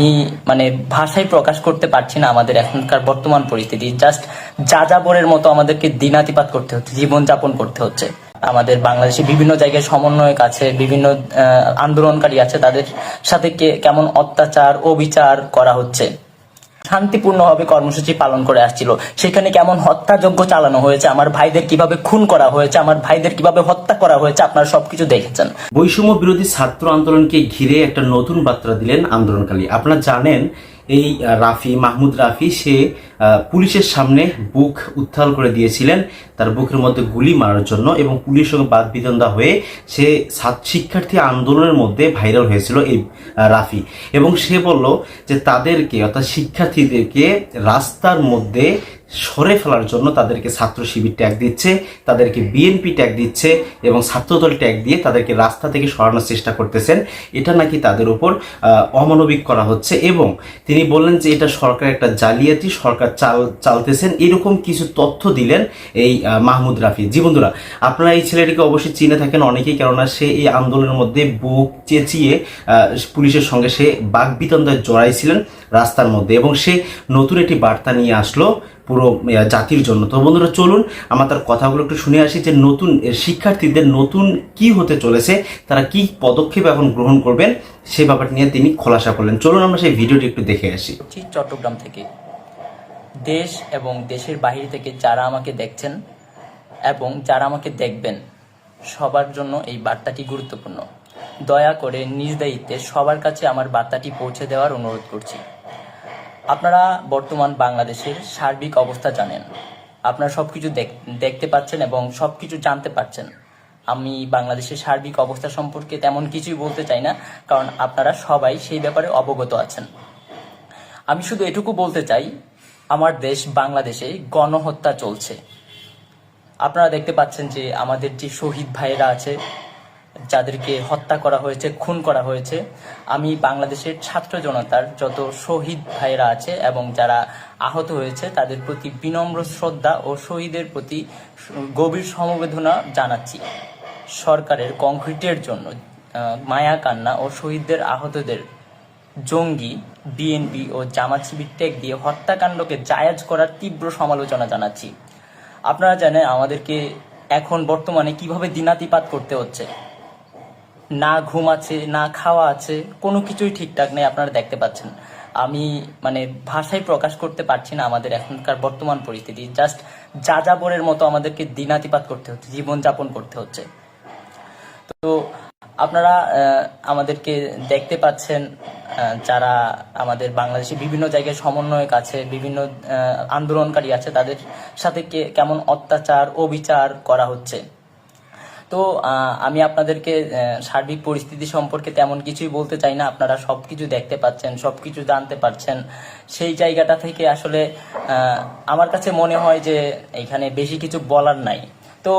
আমি মানে ভাষায় প্রকাশ করতে পারছি না আমাদের এখনকার বর্তমান পরিস্থিতি। জাস্ট যা যাযাবরের মতো আমাদেরকে দিনাতিপাত করতে হচ্ছে, জীবনযাপন করতে হচ্ছে। আমাদের বাংলাদেশে বিভিন্ন জায়গায় সমন্বয়ক আছে, বিভিন্ন আন্দোলনকারী আছে, তাদের সাথে কেমন অত্যাচার, অবিচার করা হচ্ছে। শান্তিপূর্ণভাবে কর্মসূচি পালন করে আসছিল। সেখানে কেমন হত্যাযজ্ঞ চালানো হয়েছে, আমার ভাইদের কীভাবে খুন করা হয়েছে, আমার ভাইদের কীভাবে হত্যা করা হয়েছে, আপনারা সবকিছু দেখেছেন। বৈষম্য বিরোধী ছাত্র আন্দোলনকে ঘিরে একটা নতুন বার্তা দিলেন আন্দোলনকারী। আপনারা জানেন এই রাফি, মাহমুদ রাফি, সে পুলিশের সামনে বুক উত্থাল করে দিয়েছিলেন। তার বুকের মধ্যে গুলি মারার জন্য এবং পুলিশের সঙ্গে বাদ বিদন্দা হয়ে সে সাত শিক্ষার্থী আন্দোলনের মধ্যে ভাইরাল হয়েছিল এই রাফি। এবং সে বলল যে তাদেরকে, অর্থাৎ শিক্ষার্থীদেরকে রাস্তার মধ্যে সরে ফেলার জন্য তাদেরকে ছাত্র শিবির ট্যাগ দিচ্ছে, তাদেরকে বিএনপি ট্যাগ দিচ্ছে এবং ছাত্রদল ট্যাগ দিয়ে তাদেরকে রাস্তা থেকে সরানোর চেষ্টা করতেছেন। এটা নাকি তাদের উপর অমানবিক করা হচ্ছে এবং তিনি বললেন যে এটা সরকার একটা জালিয়াতি, সরকার চাল, চালতেছেন। এরকম কিছু তথ্য দিলেন এই মাহমুদ রাফি। জি বন্ধুরা, আপনারা এই ছেলেটিকে অবশ্যই চিনে থাকেন অনেকেই, কেননা সে এই আন্দোলনের মধ্যে বুক চেঁচিয়ে পুলিশের সঙ্গে সে বাগবিতন্দায় জড়াইছিলেন রাস্তার মধ্যে এবং সে নতুন একটি বার্তা নিয়ে আসলো পুরো জাতির জন্য। তো বন্ধুরা, চলুন আমার তার কথাগুলো একটু শুনে আসি যে নতুন শিক্ষার্থীদের নতুন কি হতে চলেছে, তারা কি পদক্ষেপ এখন গ্রহণ করবেন, সে ব্যাপারটা নিয়ে তিনি খোলাসা করলেন। চলুন আমরা সেই ভিডিওটি একটু দেখে আসি। চট্টগ্রাম থেকে। দেশ এবং দেশের বাহির থেকে যারা আমাকে দেখছেন এবং যারা আমাকে দেখবেন, সবার জন্য এই বার্তাটি গুরুত্বপূর্ণ। দয়া করে নিজ দায়িত্বে সবার কাছে আমার বার্তাটি পৌঁছে দেওয়ার অনুরোধ করছি। আপনারা বর্তমান বাংলাদেশের সার্বিক অবস্থা জানেন। আপনারা সবকিছু দেখ- দেখতে পাচ্ছেন এবং সবকিছু জানতে পারছেন। আমি বাংলাদেশের সার্বিক অবস্থা সম্পর্কে তেমন কিছুই বলতে চাই না, কারণ আপনারা সবাই সেই ব্যাপারে অবগত আছেন। আমি শুধু এটুকু বলতে চাই, আমার দেশ বাংলাদেশে গণহত্যা চলছে। আপনারা দেখতে পাচ্ছেন যে আমাদের যে শহীদ ভাইয়েরা আছে যাদেরকে হত্যা করা হয়েছে, খুন করা হয়েছে। আমি বাংলাদেশের ছাত্র জনতার যত শহীদ ভাইয়েরা আছে এবং যারা আহত হয়েছে, তাদের প্রতি বিনম্র শ্রদ্ধা ও শহীদের প্রতি গভীর সমবেদনা জানাচ্ছি। সরকারের কংক্রিটের জন্য মায়া কান্না ও শহীদদের আহতদের জঙ্গি বিএনপি ও জামাত শিবির টেক দিয়ে হত্যাকাণ্ডকে জায়াজ করার তীব্র সমালোচনা জানাচ্ছি। আপনারা জানেন আমাদেরকে এখন বর্তমানে কীভাবে দিনাতিপাত করতে হচ্ছে। না ঘুম আছে, না খাওয়া আছে, কোনো কিছুই ঠিকঠাক নেই, আপনারা দেখতে পাচ্ছেন। আমি মানে ভাষায় প্রকাশ করতে পারছি না আমাদের এখনকার বর্তমান পরিস্থিতি। জাস্ট যা যাযাবরের মতো আমাদেরকে দিনাতিপাত করতে হচ্ছে, জীবনযাপন করতে হচ্ছে। তো আপনারা আমাদেরকে দেখতে পাচ্ছেন যারা আমাদের বাংলাদেশে বিভিন্ন জায়গায় সমন্বয়ক আছে, বিভিন্ন আন্দোলনকারী আছে, তাদের সাথে কেমন অত্যাচার, অবিচার করা হচ্ছে। তো আমি আপনাদেরকে সার্বিক পরিস্থিতি সম্পর্কে তেমন কিছুই বলতে চাই না। আপনারা সবকিছু দেখতে পাচ্ছেন, সবকিছু জানতে পারছেন। সেই জায়গাটা থেকে আসলে আমার কাছে মনে হয় যে, এখানে বেশি কিছু বলার নাই। তো,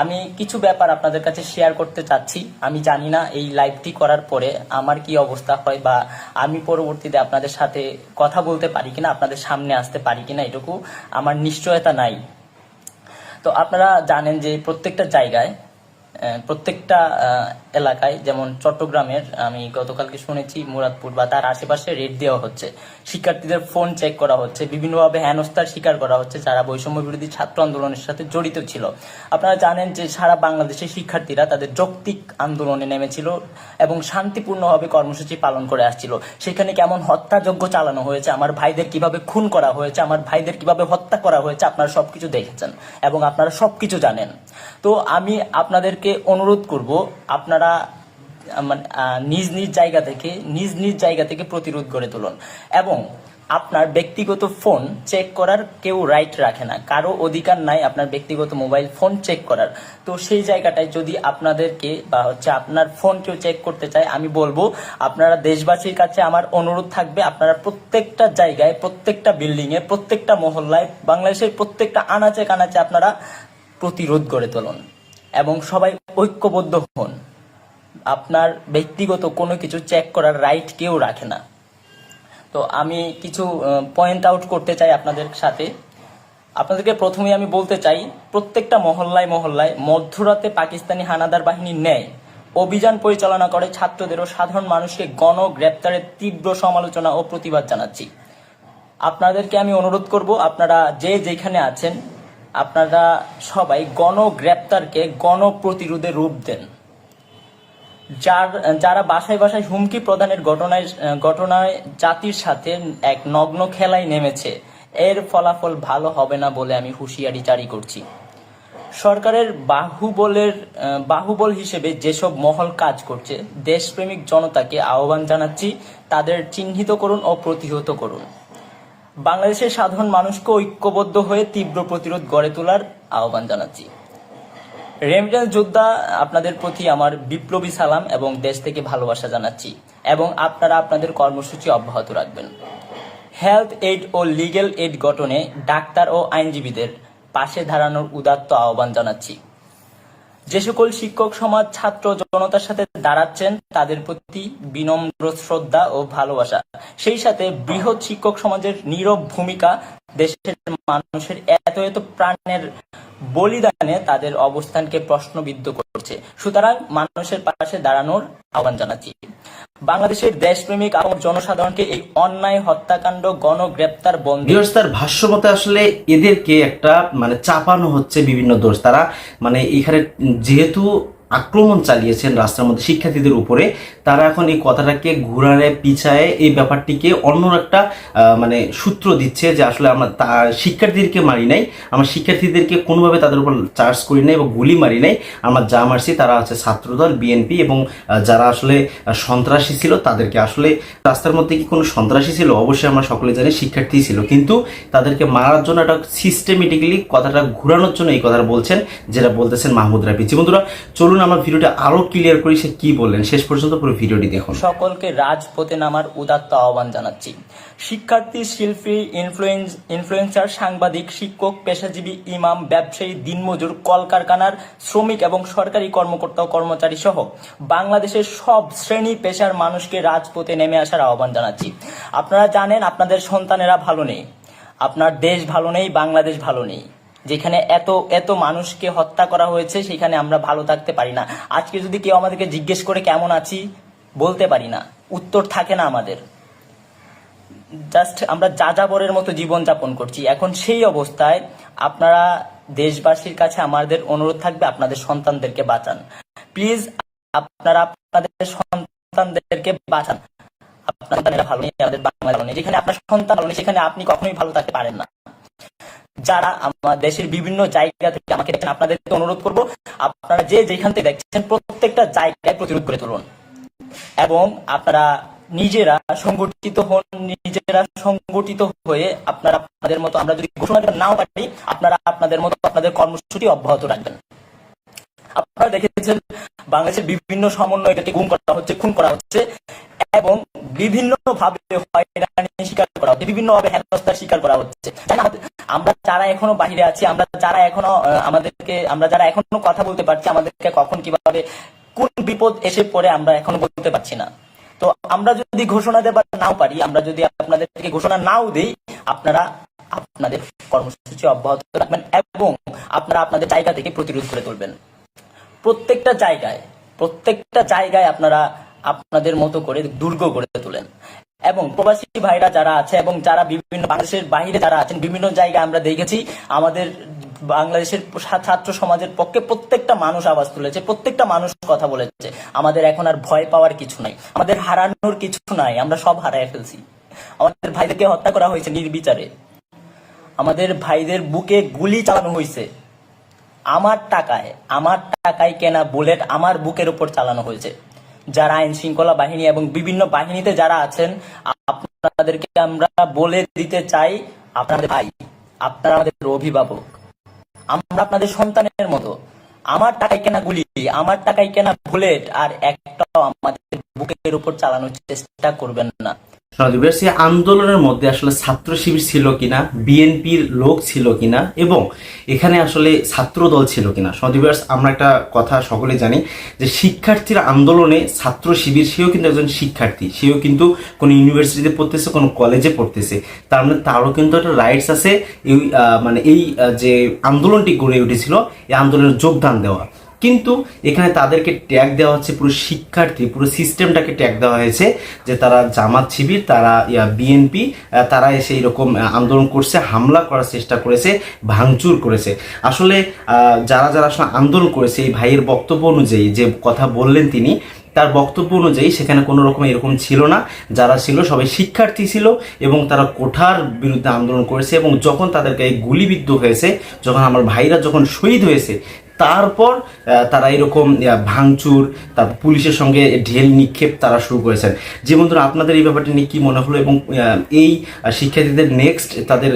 আমি কিছু ব্যাপার আপনাদের কাছে শেয়ার করতে চাচ্ছি। আমি জানি না এই লাইভটি করার পরে আমার কি অবস্থা হয় বা আমি পরবর্তীতে আপনাদের সাথে কথা বলতে পারি কিনা, আপনাদের সামনে আসতে পারি কিনা, এটুকু আমার নিশ্চয়তা নাই। তো আপনারা জানেন যে প্রত্যেকটা জায়গায় প্রত্যেকটা এলাকায়, যেমন চট্টগ্রামের, আমি গতকালকে শুনেছি, মুরাদপুর বা তার আশেপাশে রেড দেওয়া হচ্ছে। শিক্ষার্থীদের ফোন চেক করা হচ্ছে। বিভিন্নভাবে হেনস্থার শিকার করা হচ্ছে, যারা বৈষম্য বিরোধী ছাত্র আন্দোলনের সাথে জড়িত ছিল। আপনারা জানেন যে সারা বাংলাদেশের শিক্ষার্থীরা তাদের যৌক্তিক আন্দোলনে নেমেছিল এবং শান্তিপূর্ণভাবে কর্মসূচি পালন করে আসছিল। সেখানে কেমন হত্যাযজ্ঞ চালানো হয়েছে, আমার ভাইদের কীভাবে খুন করা হয়েছে, আমার ভাইদের কীভাবে হত্যা করা হয়েছে, আপনারা সবকিছু দেখেছেন এবং আপনারা সবকিছু জানেন। তো আমি আপনাদেরকে অনুরোধ করব, আপনারা আহ, মানে, নিজ নিজ জায়গা থেকে নিজ নিজ জায়গা থেকে প্রতিরোধ গড়ে তুলুন। এবং আপনার ব্যক্তিগত ফোন চেক করার কেউ রাইট রাখে না। কারও অধিকার নাই আপনার ব্যক্তিগত মোবাইল ফোন চেক করার। তো সেই জায়গাটায় যদি আপনাদেরকে বা হচ্ছে আপনার ফোন কেউ চেক করতে চায় আমি বলব আপনারা দেশবাসীর কাছে আমার অনুরোধ থাকবে আপনারা প্রত্যেকটা জায়গায় প্রত্যেকটা বিল্ডিং এ প্রত্যেকটা মহল্লায় বাংলাদেশের প্রত্যেকটা আনাচে কানাচে আপনারা প্রতিরোধ গড়ে তুলুন। এবং সবাই ঐক্যবদ্ধ হন। আপনার ব্যক্তিগত কোনো কিছু চেক করার রাইট কেউ রাখে না। তো আমি কিছু পয়েন্ট আউট করতে চাই আপনাদের সাথে। আপনাদেরকে প্রথমে আমি বলতে চাই, প্রত্যেকটা মহল্লায় মহল্লায় মধ্যরাতে পাকিস্তানি হানাদার বাহিনী নেয়। অভিযান পরিচালনা করে ছাত্রদের ও সাধারণ মানুষকে গণ গ্রেপ্তারের তীব্র সমালোচনা ও প্রতিবাদ জানাচ্ছি। আপনাদেরকে আমি অনুরোধ করব, আপনারা যে যেখানে আছেন, আপনারা সবাই গণ গ্রেপ্তারকে গণ প্রতিরোধে রূপ দেন। যার যারা বাসায় বাসায় হুমকি প্রদানের ঘটনায় ঘটনায় জাতির সাথে এক নগ্ন খেলায় নেমেছে, এর ফলাফল ভালো হবে না বলে আমি হুঁশিয়ারি জারি করছি। সরকারের বাহুবলের বাহুবল হিসেবে যেসব মহল কাজ করছে, দেশপ্রেমিক জনতাকে আহ্বান জানাচ্ছি, তাদের চিহ্নিত করুন ও প্রতিহত করুন। বাংলাদেশের সাধারণ মানুষকে ঐক্যবদ্ধ হয়ে তীব্র প্রতিরোধ গড়ে তোলার আহ্বান জানাচ্ছি। রেমিটেন্স যোদ্ধা আপনাদের প্রতি আমার বিপ্লবী সালাম এবং দেশ থেকে ভালোবাসা জানাচ্ছি এবং আপনারা আপনাদের কর্মসূচি অব্যাহত রাখবেন। হেলথ এইড ও লিগ্যাল এইড গঠনে ডাক্তার ও আইনজীবীদের পাশে দাঁড়ানোর উদাত্ত আহ্বান জানাচ্ছি। যে সকল শিক্ষক, সমাজ, ছাত্র, জনতার সাথে দাঁড়াচ্ছেন, তাদের প্রতি বিনম্র শ্রদ্ধা ও ভালোবাসা। সেই সাথে বৃহৎ শিক্ষক সমাজের নীরব ভূমিকা দেশের মানুষের এত এত প্রাণের বলিদানে তাদের অবস্থানকে প্রশ্নবিদ্ধ করছে। সুতরাং মানুষের পাশে দাঁড়ানোর আহ্বান জানাচ্ছি। বাংলাদেশের দেশপ্রেমিক এবং জনসাধারণকে এই অন্যায় হত্যাকাণ্ড, গণগ্রেপ্তার বন্ধে তার ভাষ্য মতে আসলে এদেরকে একটা মানে চাপানো হচ্ছে বিভিন্ন দোষ। তারা মানে এখানে যেহেতু আক্রমণ চালিয়েছেন রাস্তার মধ্যে শিক্ষার্থীদের উপরে। তারা এখন এই কথাটাকে ঘুরারে পিছায় এই ব্যাপারটিকে অন্য একটা মানে সূত্র দিচ্ছে যে আসলে আমরা শিক্ষার্থীদেরকে মারি নাই, আমরা শিক্ষার্থীদেরকে কোনোভাবে তাদের উপর চার্জ করি নাই বা গুলি মারি নাই। আমরা যা মারছি তারা হচ্ছে ছাত্রদল বিএনপি এবং যারা আসলে সন্ত্রাসী ছিল তাদেরকে আসলে রাস্তার মধ্যে কি কোনো সন্ত্রাসী ছিল? অবশ্যই আমরা সকলে জানি শিক্ষার্থী ছিল। কিন্তু তাদেরকে মারার জন্য একটা সিস্টেমেটিক্যালি কথাটা ঘুরানোর জন্য এই কথাটা বলছেন, যেটা বলতেছেন মাহমুদ রাফি। বন্ধুরা, চলুন আমরা ভিডিওটা আরও ক্লিয়ার করি সে কি বললেন, শেষ পর্যন্ত পুরো ভিডিওটি দেখুন। সকলকে রাজপথে নামার উদাত্ত আহ্বান জানাচ্ছি। শিক্ষার্থী, শিল্পী ইনফ্লুয়েন্স ইনফ্লুয়েন্সার সাংবাদিক, শিক্ষক, পেশাজীবী, ইমাম, ব্যবসায়ী, দিনমজুর, কলকারখানার শ্রমিক এবং সরকারি কর্মকর্তা কর্মচারী সহ বাংলাদেশের সব শ্রেণি পেশার মানুষকে রাজপথে নেমে আসার আহ্বান জানাচ্ছি। আপনারা জানেন, আপনাদের সন্তানেরা ভালো নেই। আপনার দেশ ভালো নেই, বাংলাদেশ ভালো নেই। যেখানে এত এত মানুষকে হত্যা করা হয়েছে, সেখানে আমরা ভালো থাকতে পারি না। আজকে যদি কেউ আমাদেরকে জিজ্ঞেস করে কেমন আছি, বলতে পারি না। উত্তর থাকে না আমাদের। জাস্ট আমরা যাযাবরের মতো জীবন যাপন করছি। এখন সেই অবস্থায় আপনারা দেশবাসীর কাছে আমাদের অনুরোধ থাকবে, আপনাদের সন্তানদেরকে বাঁচান। প্লিজ, আপনারা আপনাদের সন্তানদেরকে বাঁচান। আপনারা ভালো নেই, আমাদের বাংলা যেখানে আপনার সন্তান সেখানে আপনি কখনোই ভালো থাকতে পারেন না। যারা আমার দেশের বিভিন্ন জায়গা থেকে আমাকে দেখছেন, আপনাদেরকে অনুরোধ করব, আপনারা যে যেখান থেকে দেখছেন, প্রত্যেকটা জায়গায় প্রতিরোধ করে তুলুন। এবং আপনারা নিজেরা সংগঠিত হন, নিজেরা সংগঠিত হয়ে আপনারা আপনাদের মতো, আমরা যদি ঘোষণা নাও পারি, আপনারা আপনাদের মতো আপনাদের কর্মসূচি অব্যাহত রাখবেন। আপনারা দেখেছেন, বাংলাদেশের বিভিন্ন সমন্বয়কে গুম করা হচ্ছে, খুন করা হচ্ছে। এবং বিভিন্ন ভাবে হয়রানি শিকার করা হচ্ছে বিভিন্ন ভাবে হেনস্থার শিকার করা হচ্ছে। আমরা যারা এখনও বাহিরে আছি, আমরা যারা এখনও আমাদেরকে, আমরা যারা এখনও কথা বলতে পারছি, আমাদেরকে কখন কীভাবে, কোন বিপদ এসে পড়ে আমরা এখনও বলতে পারছি না। তো আমরা যদি ঘোষণা দেবার নাও পারি, আমরা যদি আপনাদেরকে ঘোষণা নাও দেই, আপনারা আপনাদের কর্মসূচি অব্যাহত রাখবেন এবং আপনারা আপনাদের জায়গা থেকে প্রতিরোধ করে তুলবেন। প্রত্যেকটা জায়গায় প্রত্যেকটা জায়গায় আপনারা আপনাদের মতো করে দুর্গ গড়ে তোলেন। এবং প্রবাসী ভাইরা যারা আছে এবং যারা বিভিন্ন বাংলাদেশের বাইরে যারা আছেন, বিভিন্ন জায়গায় আমরা দেখেছি আমাদের বাংলাদেশের ছাত্র সমাজের পক্ষে প্রত্যেকটা মানুষ আওয়াজ তুলেছে, প্রত্যেকটা মানুষ কথা বলেছে। আমাদের এখন আর ভয় পাওয়ার কিছু নাই, আমাদের হারানোর কিছু নাই, আমরা সব হারায় ফেলছি। আমাদের ভাইদেরকে হত্যা করা হয়েছে নির্বিচারে। আমাদের ভাইদের বুকে গুলি চালানো হয়েছে। আমার টাকায় আমার টাকায় কেনা বুলেট আমার বুকের উপর চালানো হয়েছে। যারা আইন শৃঙ্খলা বাহিনী এবং বিভিন্ন বাহিনীতে যারা আছেন, আপনাদেরকে আমরা বলে দিতে চাই, আপনাদের ভাই, আপনারা আমাদের অভিভাবক। আমরা আপনাদের সন্তানের মতো। আমার টাকায় কেনা গুলি, আমার টাকায় কেনা বুলেট, আর একটা আমাদের বুকের উপর চালানোর চেষ্টা করবেন না। সেই আন্দোলনের মধ্যে আসলে ছাত্র শিবির ছিল কিনা, বিএনপির লোক ছিল কিনা এবং এখানে আসলে ছাত্র দল ছিল কিনা। সজীবের আমরা একটা কথা সকলে জানি যে শিক্ষার্থীর আন্দোলনে ছাত্র শিবির, সেও কিন্তু একজন শিক্ষার্থী, সেও কিন্তু কোনো ইউনিভার্সিটিতে পড়তেছে, কোনো কলেজে পড়তেছে। তার মানে তারও কিন্তু একটা রাইটস আছে এই মানে এই যে আন্দোলনটি গড়ে উঠেছিল, এই আন্দোলনের যোগদান দেওয়া। কিন্তু এখানে তাদেরকে ট্যাগ দেওয়া হচ্ছে পুরো শিক্ষার্থী পুরো সিস্টেমটাকে ট্যাগ দেওয়া হয়েছে যে তারা জামাত শিবির তারা বিএনপি তারা এসে এরকম আহ, আন্দোলন করছে হামলা করার চেষ্টা করেছে ভাঙচুর করেছে। আসলে যারা যারা আসলে আন্দোলন করেছে এই ভাইয়ের বক্তব্য অনুযায়ী যে কথা বললেন তিনি তার বক্তব্য অনুযায়ী সেখানে কোনো রকম এরকম ছিল না। যারা ছিল সবাই শিক্ষার্থী ছিল এবং তারা কোঠার বিরুদ্ধে আন্দোলন করেছে এবং যখন তাদের গায়ে গুলিবিদ্ধ হয়েছে যখন আমার ভাইরা যখন শহীদ হয়েছে তারপর তারা এরকম ভাঙচুর তারপর পুলিশের সঙ্গে ঢেল নিক্ষেপ তারা শুরু করেছেন। যে বন্ধুরা, আপনাদের এই ব্যাপারটা নিয়ে কি মনে হলো এবং এই শিক্ষার্থীদের নেক্সট তাদের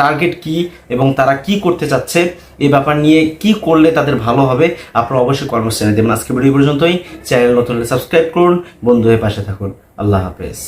টার্গেট কি এবং তারা কি করতে চাচ্ছে, এই ব্যাপার নিয়ে কি করলে তাদের ভালো হবে, আপনারা অবশ্যই কর্মশ্রেণী দেবেন। আজকে ভিডিও পর্যন্তই। চ্যানেল নতুন সাবস্ক্রাইব করুন। বন্ধু হয়ে পাশে থাকুন। আল্লাহ হাফেজ।